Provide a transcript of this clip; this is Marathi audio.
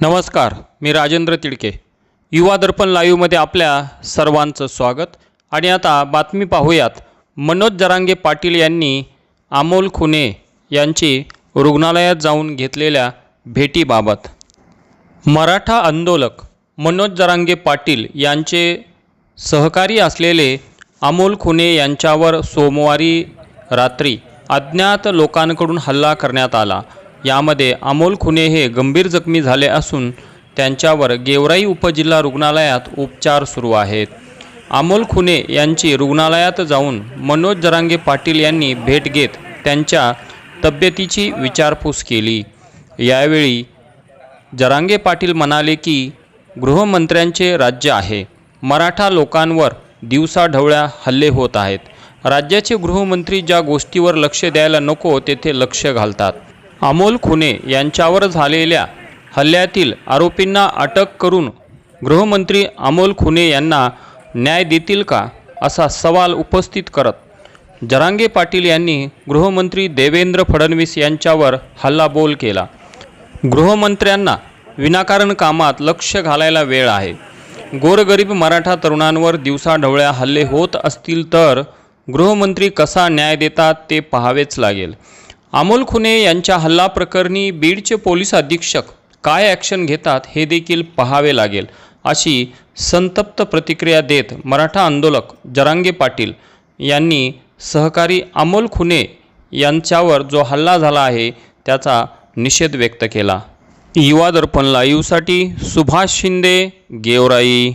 नमस्कार मी राजेंद्र तिडके. युवा दर्पण लाईव्हमध्ये आपल्या सर्वांचं स्वागत. आणि आता बातमी पाहूयात. मनोज जरांगे पाटील यांनी अमोल खुने यांची रुग्णालयात जाऊन घेतलेल्या भेटीबाबत. मराठा आंदोलक मनोज जरांगे पाटील यांचे सहकारी असलेले अमोल खुने यांच्यावर सोमवारी रात्री अज्ञात लोकांकडून हल्ला करण्यात आला. यामध्ये अमोल खुने हे गंभीर जखमी झाले असून त्यांच्यावर गेवराई उपजिल्हा रुग्णालयात उपचार सुरू आहेत. अमोल खुने यांची रुग्णालयात जाऊन मनोज जरांगे पाटील यांनी भेट घेत त्यांच्या तब्येतीची विचारपूस केली. यावेळी जरांगे पाटील म्हणाले की गृहमंत्र्यांचे राज्य आहे. मराठा लोकांवर दिवसाढवळ्या हल्ले होत आहेत. राज्याचे गृहमंत्री ज्या गोष्टीवर लक्ष द्यायला नको तेथे लक्ष घालतात. अमोल खुने यांच्यावर झालेल्या हल्ल्यातील आरोपींना अटक करून गृहमंत्री अमोल खुने यांना न्याय देतील का असा सवाल उपस्थित करत जरांगे पाटील यांनी गृहमंत्री देवेंद्र फडणवीस यांच्यावर हल्लाबोल केला. गृहमंत्र्यांना विनाकारण कामात लक्ष घालायला वेळ आहे. गोरगरीब मराठा तरुणांवर दिवसाढवळ्या हल्ले होत असतील तर गृहमंत्री कसा न्याय देतात ते पाहावेच लागेल. अमोल खुने यांच्या हल्ला प्रकरणी बीडचे पोलीस अधीक्षक काय ॲक्शन घेतात हे देखील पाहावे लागेल अशी संतप्त प्रतिक्रिया देत मराठा आंदोलक जरांगे पाटील यांनी सहकारी अमोल खुने यांच्यावर जो हल्ला झाला आहे त्याचा निषेध व्यक्त केला. युवा दर्पण लाईव्हसाठी सुभाष शिंदे गेवराई.